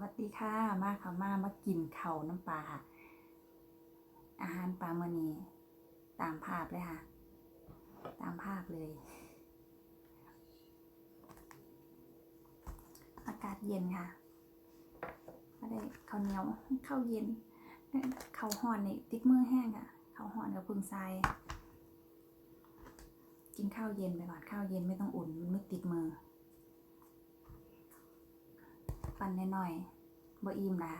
วัสดีค่ะ มาค่ะมามากินเข่าน้ำปลาค่ะอาหารปลาเมอนีตามภาพเลยค่ะ ตามภาพเลย อากาศเย็นค่ะก็ได้ข้าวเหนียวข้าวเย็นข้าวห่อนนี่ติ๊กมือแห้งค่ะข้าวห่อนกับพึ่งทรายกินข้าวเย็นไปก่อนข้าวเย็นไม่ต้องอุ่นมันไม่ติดมือ ปั่นหน่อยๆบ่อิ่มละ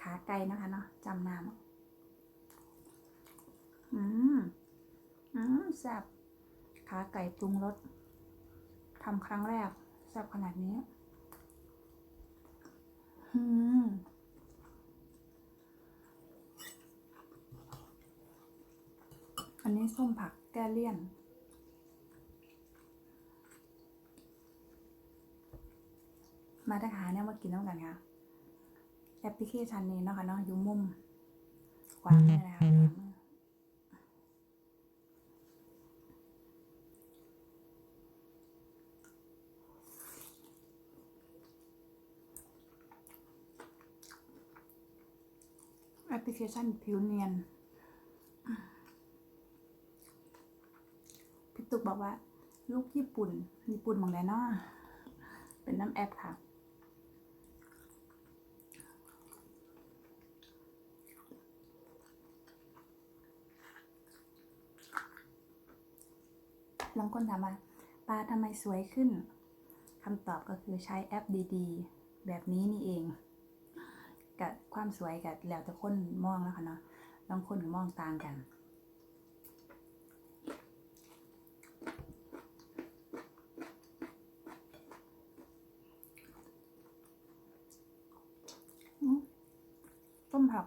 ขาไก่นะคะเนาะจำนามอืม อืมแซ่บขาไก่ปรุงรสทำครั้งแรกแซ่บขนาดนี้ อืมอันนี้ส้มผักแก้เลี่ยน มาตรฐานเนี่ยมากินน้ำกันค่ะแอปพลิเคชันนี้เนาะค่ะเนาะอยู่มุมขวามือนะคะขวามือแอปพลิเคชันผิวเนียน พี่ตุ๊กบอกว่า ลูกญี่ปุ่น ญี่ปุ่นมองไหนเนาะเป็นน้ำแอปค่ะ บางคน ถามว่าปลาทำไมสวยขึ้นคำตอบก็คือใช้แอปดีๆ แบบนี้นี่เองกับความสวยกับแล้วแต่คนมองนะคะเนาะบางคนก็มองต่างกัน อืมต้มผัก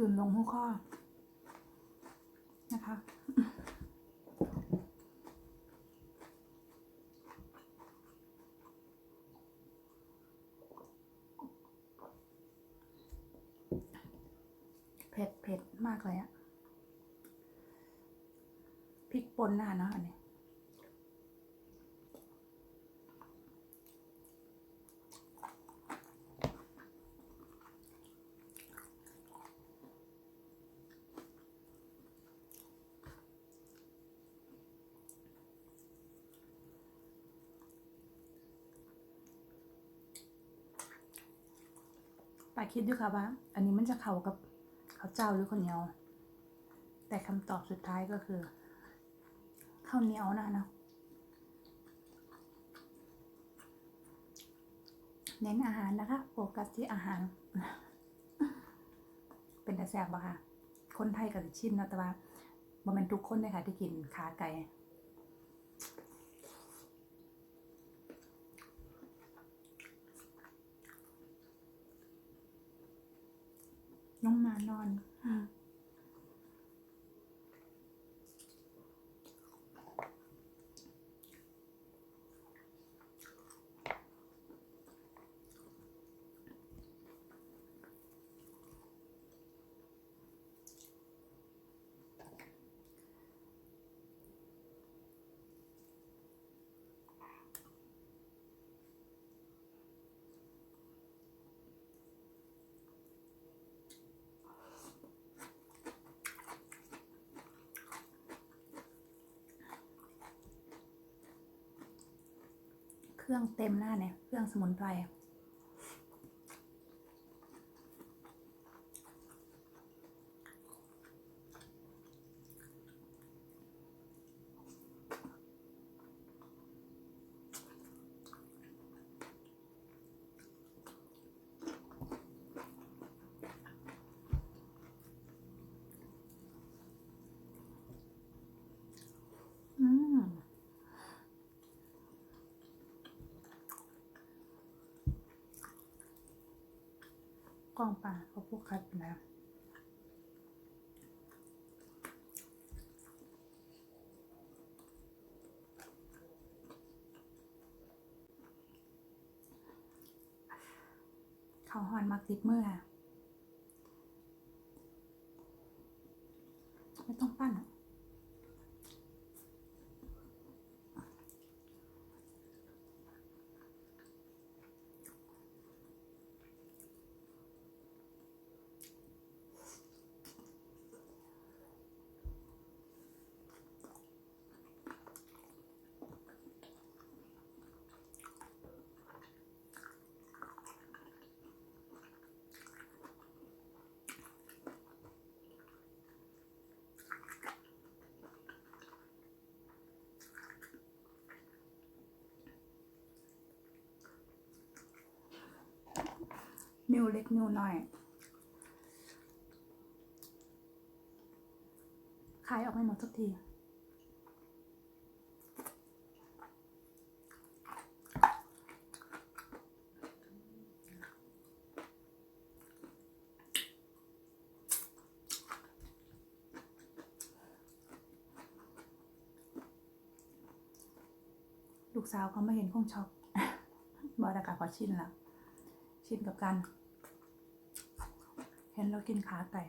กลืนล งหัวข้อนะคะเผ็ดเผ็ดมากเลยอะพริกป่นนะคะเนาะอันนี้ ป้าคิดด้วยค่ะว่า อันนี้มันจะเข้ากับข้าวเจ้าหรือข้าวเหนียว แต่คำตอบสุดท้ายก็คือข้าวเหนียวนะนะเน้นอาหารนะคะโฟกัสที่อาหาร เป็นแต่แซ่บปะค่ะ คนไทยกับชินนะแต่ว่าบ่แมันทุกคนเลยค่ะที่กินขาไก่ น้องหมานอน รื่องเต็มหน้าเนี่ย เครื่องสมุนไพร อืม กล้องป่าเขาพวกคัดนะอข้าหอนมักติดมือค่ะไม่ต้องปั้นอะ นิ้วเล็กนิ้วน้อย ขายออกไม่หมดสักที ลูกสาวเขาไม่เห็นคงช็อกบอดากาเขาชินล้วชินกับการ เห็นเรากินขาไก่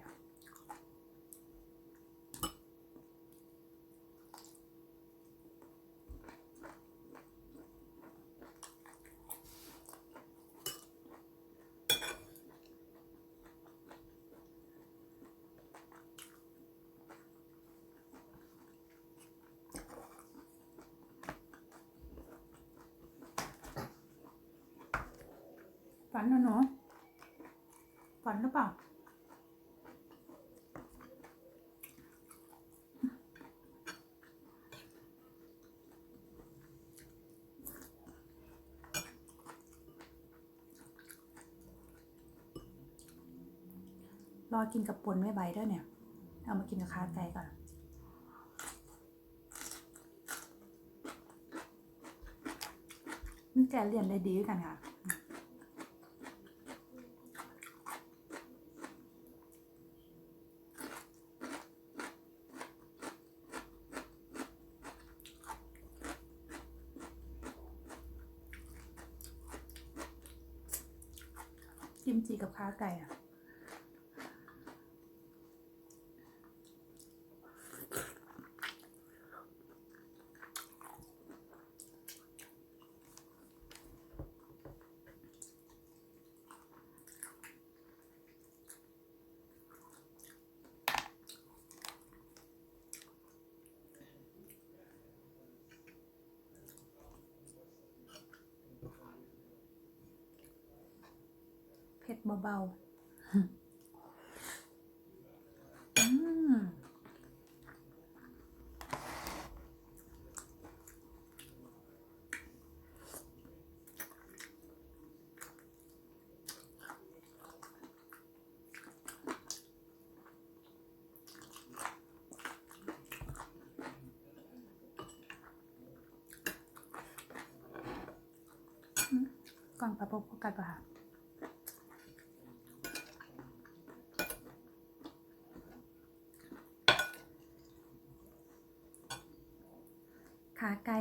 ฝันนะหนูฝันหรือเปล่า ร อกินกับปนไม่ใบด้วยเนี่ย เอามากินกับขาไก่ก่อน มันแกเรียนได้ดีกันค่ะ กิมจิกับขาไก่อะเผ็ดเบาๆอืมก่อนปลาปกกัดปะค่ะ ขา ไก่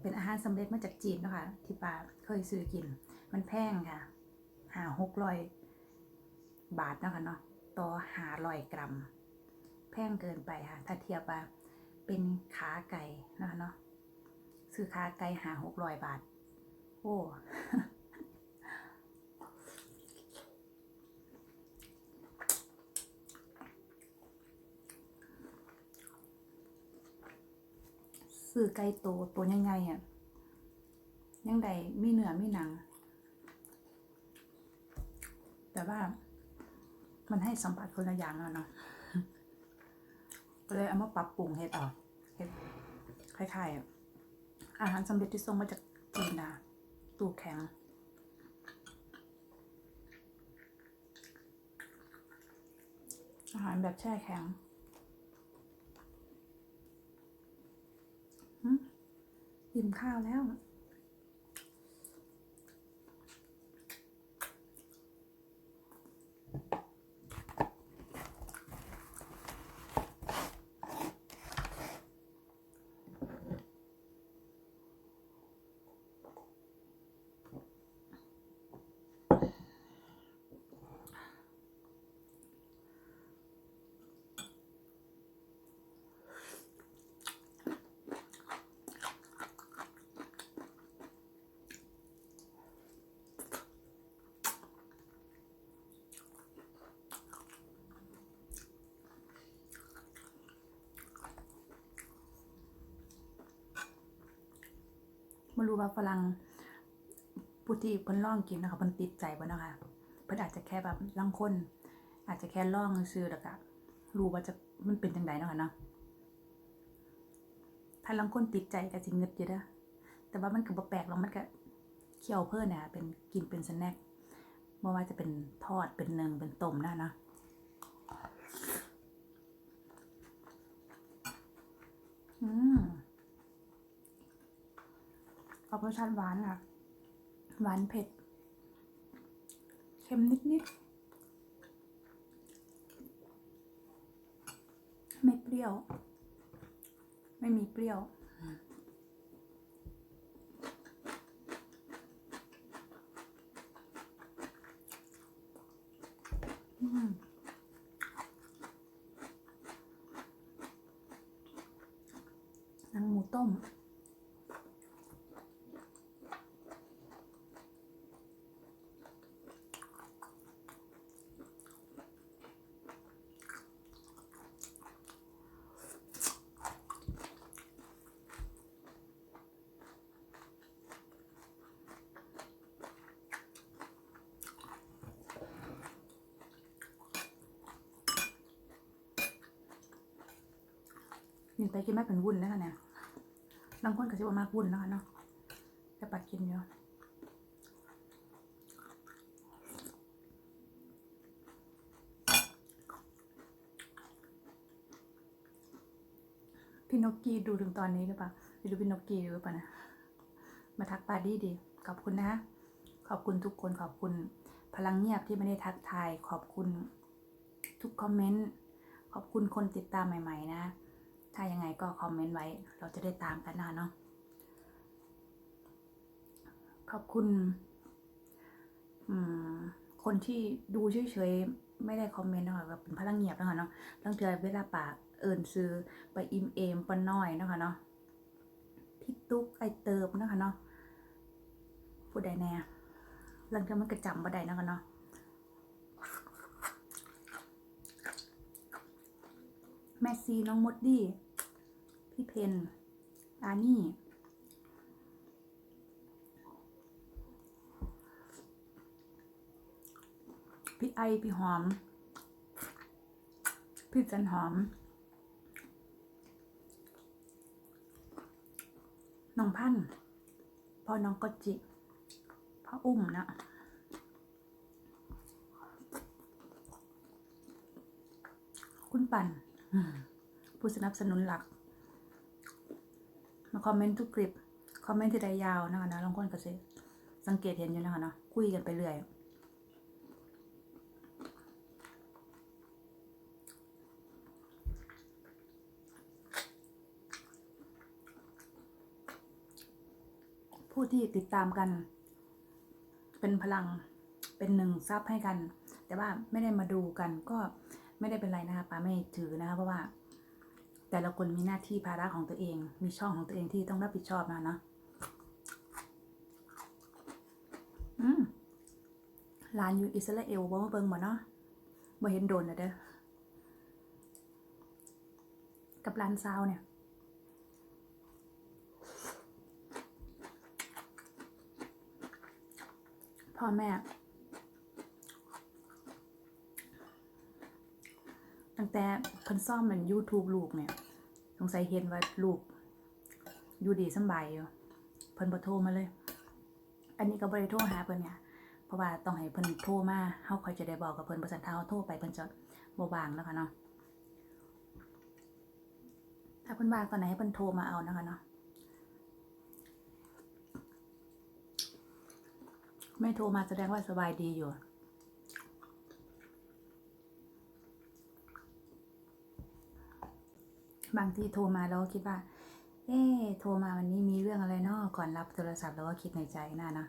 เป็นอาหารสำเร็จมาจากจีนนะคะที่ป้าเคยซื้อกิน มันแพงค่ะหาหกร้อยบาทนะคะเนาะต่อหาร้อยกรัม แพงเกินไปค่ะ ถ้าเทียบว่าเป็นขาไก่นะคะเนาะซื้อขาไก่หาหกร้อยบาท โอ้ ซื้อไก่โตตัวใหญ่ๆอะยังใดมีเนื้อมีหนัง แต่ว่ามันให้สัมผัสคนละอย่างแล้วเนาะก็เลยเอามาปรับปรุงเฮ็ดออกเฮ็ดคล้ายๆอะอาหารสำเร็จที่ส่งมาจากจีนนะตู้แข็งอาหารแบบแช่แข็ง อิ่มข้าวแล้ว ไม่รู้ว่าฝรั่งผู้ที่เพิ่นลองกินนะคะเพิ่นติดใจบ่นะคะเพิ่นอาจจะแค่แบบลางคน อาจจะแค่ลองซื้อแล้วก็รู้ว่าจะมันเป็นจังไดเนาะค่ะเนาะถ้าลางคนติดใจก็สิเงึดอยู่เด้อแต่ว่ามันก็บ่แปลกหรอกมันก็เคี่ยวเพิ่นน่ะเป็นกินเป็นสแน็คบ่ว่าจะเป็นทอดเป็นนึ่งเป็นต้มนะเนาะอืม เอารสชาติหวานค่ะ หวานเผ็ด เค็มนิดๆ ไม่เปรี้ยว ไม่มีเปรี้ยวอืม หนังหมูต้ม กินไปกินไม่เป็นวุ้นนะคะเนี่ยบางคนก็จะว่ามากวุ้นนะคะเนาะแต่ปัดกินเยอะพี่นกกีดูถึงตอนนี้หรือเปล่าไปดูพี่นกกีหรือเปล่านะ มาทักปาดี้ดี ขอบคุณนะ ขอบคุณทุกคน ขอบคุณพลังเงียบที่ไม่ได้ทักทาย ขอบคุณทุกคอมเมนต์ ขอบคุณคนติดตามใหม่ ๆ นะ ถ้ายังไงก็คอมเมนต์ไว้ เราจะได้ตามกันนะเนาะ ขอบคุณคนที่ดูเฉยๆ ไม่ได้คอมเมนต์นะคะแบบเป็นพลังเงียบนะคะเนาะตั้งเทือเวลาปากเอิญซื้อไปอิมเอมปนน้อยนะคะเนาะพี่ตุ๊กไอเติบนะคะเนาะผู้ใดแน่หลังจากมันกระจำบ่ได้นะคะเนาะ แมสซีน้องมดดี้ พี่เพนอานี่ พี่ไอ พี่หอม พี่จันหอม น้องพันพ่อน้องก็จิพ่ออุ้มนะคุณปัน ผู้สนับสนุนหลัก มาคอมเมนต์ทุกคลิป คอมเมนต์ที่ใดยาวนะคะนะลองคนก็สิสังเกตเห็นอยู่นะคะเนาะคุยกันไปเรื่อยผู้ที่ติดตามกัน เป็นพลังเป็นหนึ่งซับให้กัน แต่ว่าไม่ได้มาดูกันก็ ไม่ได้เป็นไรนะคะป้าไม่ถือนะคะเพราะว่า แต่ละคนมีหน้าที่ภาระของตัวเอง มีช่องของตัวเองที่ต้องรับผิดชอบนะเนาะอืมหลานอยู่อิสราเอลบ่มาเบิ่งบ่เนาะบ่เห็นโดนนะเด้อกับหลานสาวเนี่ย พ่อแม่ ตั้งแต่เพิ่นซ่อมมัน YouTube ลูกเนี่ยสงสัยเห็นว่าลูกอยู่ดีสบายอยู่เพิ่นบ่โทรมาเลย อันนี้ก็บ่ได้โทรหาเพิ่นเนี่ยเพราะว่าต้องให้เพิ่นโทรมาเฮาค่อยจะได้บอกกับเพิ่นบ่ซั่นถ้าเฮาโทรไปเพิ่นจะบ่วางแล้วค่ะเนาะถ้าเพิ่นว่างตอนไหนให้เพิ่นโทรมาเอานะคะเนาะไม่โทรมาแสดงว่าสบายดีอยู่ บางที่โทรมาเราก็คิดว่า เอ๊โทรมาวันนี้มีเรื่องอะไรเนาะก่อนรับโทรศัพท์เราก็คิดในใจน่านะ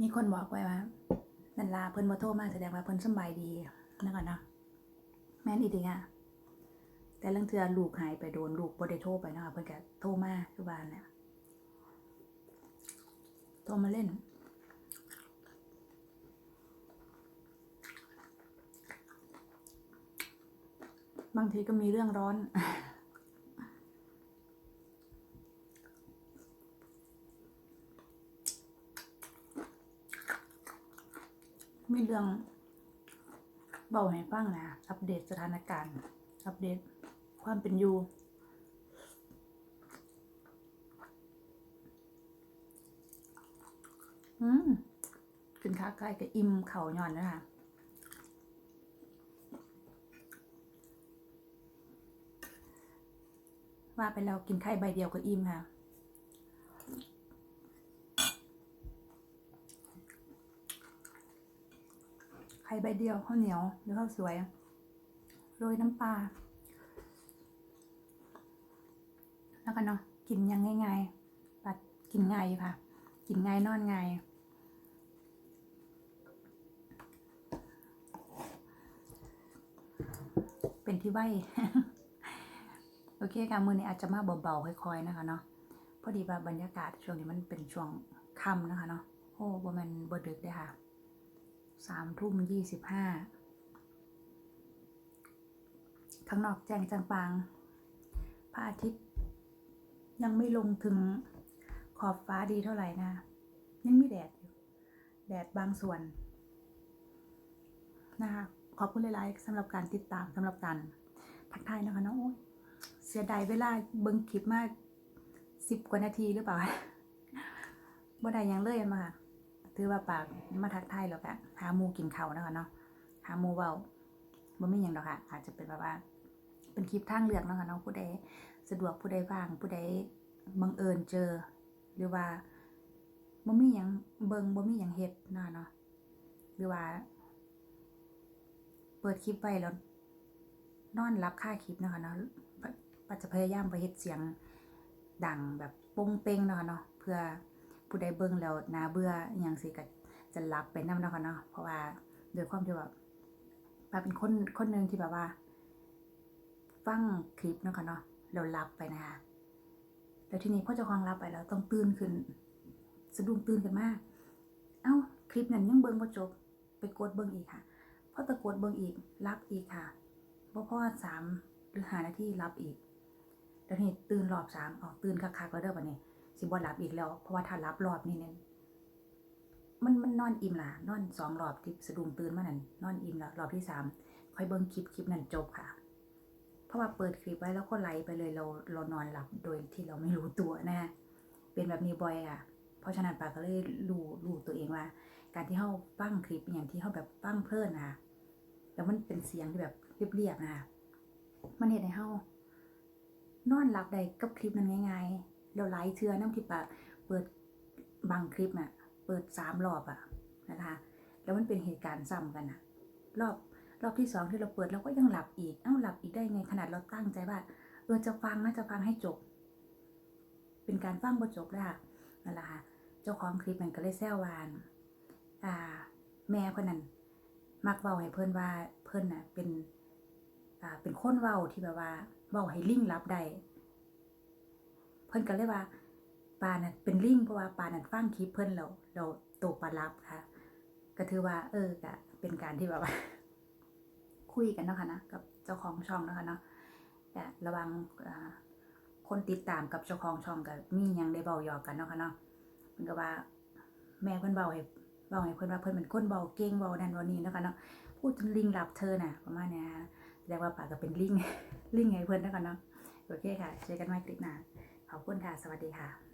มีคนบอกไว้ว่านันลาเพิ่นมาโทรมาแสดงว่าเพิ่นสบายดีนะก่อนเนาะแม่นอีดีอะแต่เรื่องเทือลูกหายไปโดนลูกบ่ได้โทรไปเนาะเพิ่นก็โทรมาคือบ้านเนี่ยโทรมาเล่น บางทีก็มีเรื่องร้อน มีเรื่องเบาให้ฟังนะอัปเดตสถานการณ์ อัปเดตความเป็นอยู่อืมกินค้าใกล้กัอิ่มเข่าหย่อนนะคะ ว่าไปแล้วกินไข่ใบเดียวก็อิ่มค่ะ ไข่ใบเดียวข้าวเหนียวหรือข้าวสวย โรยน้ำปลา แล้วกันเนาะ กินยังง่ายๆปัดกินง่ายอยู่ค่ะ กินง่ายนอนง่ายเป็นที่ใบ โอเคค่ะมือนี้อาจจะมาเบาๆค่อยๆนะคะเนาะพอดีว่าบรรยากาศช่วงนี้มันเป็นช่วงค่ำนะคะเนาะโอ้บมันบดึกเด้ค่ะสามทุ่มยี่สิบห้าข้างนอกแจ้งจางปางพระอาทิตย์ ยังไม่ลงถึงขอบฟ้าดีเท่าไหร่นะ ยังมีแดดอยู่ แดดบางส่วนนะคะขอบคุณหลายๆสำหรับการติดตามสำหรับการทักทายนะคะเนาะโอ้ย เสียดายเวลาเบิ่งคลิปมาสิบกว่านาทีหรือเปล่าบ่ได้ยังเลยมาคือว่าปากมาทักทายแล้วก็หาหมูกินเขานะคะเนาะหาหมูเว้าบ่มีหยังดอกค่ะ อาจจะเป็นแบบว่า เป็นคลิปทางเลือกเนาะค่ะเนาะผู้ใดสะดวกผู้ใดว่าง ผู้ใดบังเอิญเจอ หรือว่าบ่มีหยังเบิ่งบ่มีหยังเฮ็ดนาะเนาะหรือว่า เปิดคลิปไวแล้วนอนรับค่าคลิปนะคะเนาะ ปปัจจะพยายามไปเฮ็ดเสียงดังแบบโป้งเป้งเนาะเนาะเพื่อผู้ใดเบิ่งแล้วน่าเบื่ออหยังสิก็จะหลับไปนำเนาะคะเนาะเพราะว่าโดยความที่แบบปาเป็นคนคนหนึงที่แบบว่า ฟังคลิปเนาะคะเนาะแล้วหลับไปนะคะแล้วทีนี้พอเจ้าของหลับไปแล้วต้องตื่นขึ้น สะดุ้งตื่นขึ้นมาเอ้าคลิปนั้นยังเบิ่งบ่จบ ไปกดเบิ่งอีกค่ะพอตะโกดเบิ่งอีกรับอีกค่ะบ่พอสามหรือหานาทีรับอีก แล้วนี่ตื่นรอบสามออกตื่นคักๆแล้วเด้อบัดนี้สิบ่รับอีกแล้ว เพราะว่าถ้ารับรอบนี้เนี่ยมันมันนอนอิ่มล่ะ นอนสองรอบที่สะดุ้งตื่นมานั่นนอนอิ่มแล้วรอบที่สามค่อยเบิ่งคลิปคลิปนั้นจบค่ะ เพราะว่าเปิดคลิปไว้แล้วก็ไลฟ์ไปเลยเราเรานอนหลับโดยที่เราไม่รู้ตัวนะฮะเป็นแบบนี้บ่อยอะ เพราะฉะนั้นปาก็เลยรู้รู้ตัวเองว่า การที่เฮาฟังคลิปอย่างที่เฮาแบบฟังเพลินนะแล้วมันเป็นเสียงที่แบบเรียบๆนะคะมันเห็นให้เฮา นอนหลับได้กับคลิปนั้นง่ายๆแล้วหลายเทื่อน้ำที่ปะเปิดบางคลิปน่ะ เปิดสามรอบอะนะคะ แล้วมันเป็นเหตุการณ์ซ้ำกันอะรอบรอบที่สองที่เราเปิดเราก็ยังหลับอีก เอ้าหลับอีกได้ไงขนาดเราตั้งใจว่าเออจะฟังนะจะฟังให้จบ เป็นการฟังบ่จบแล้วค่ะนั่นแหละค่ะเจ้าของคลิปมันก็เลยแซววาน อ่า แม่เพิ่นนั่นมักเว้าให้เพิ่อนว่าเพิ่อนน่ะ เป็น เป็นคนเว้าที่แบบว่าเว้าให้ลิงรับได้เพิ่นก็เลยว่าปาน่ะเป็นลิงเพราะว่าปาน่ะฟังคลิปเพิ่นแล้วเราโตปลารับค่ะ ก็ถือว่า เออก็เป็นการที่แบบว่า คุยกันเนาะค่ะนะกับเจ้าของช่องเนาะค่ะเนาะแต่ระวังคนติดตามกับเจ้าของช่องก็มียังได้เว้าหยอกกันเนาะค่ะเนาะเพิ่นก็ว่า แม่เพิ่นเบาให้เบาให้เพิ่นว่าเพิ่นเป็นคนเบาเก่งเบานั่นเบานี่เนาะค่ะเนาะพูดจนลิงหลับเธอน่ะ ประมาณเนี้ย เรียกว่าป่าก็เป็นลิงลิงไงเพื่อนเนาะคนเนาะโอเคค่ะเจอกันใหม่คลิปหน้าขอบคุณค่ะ สวัสดีค่ะ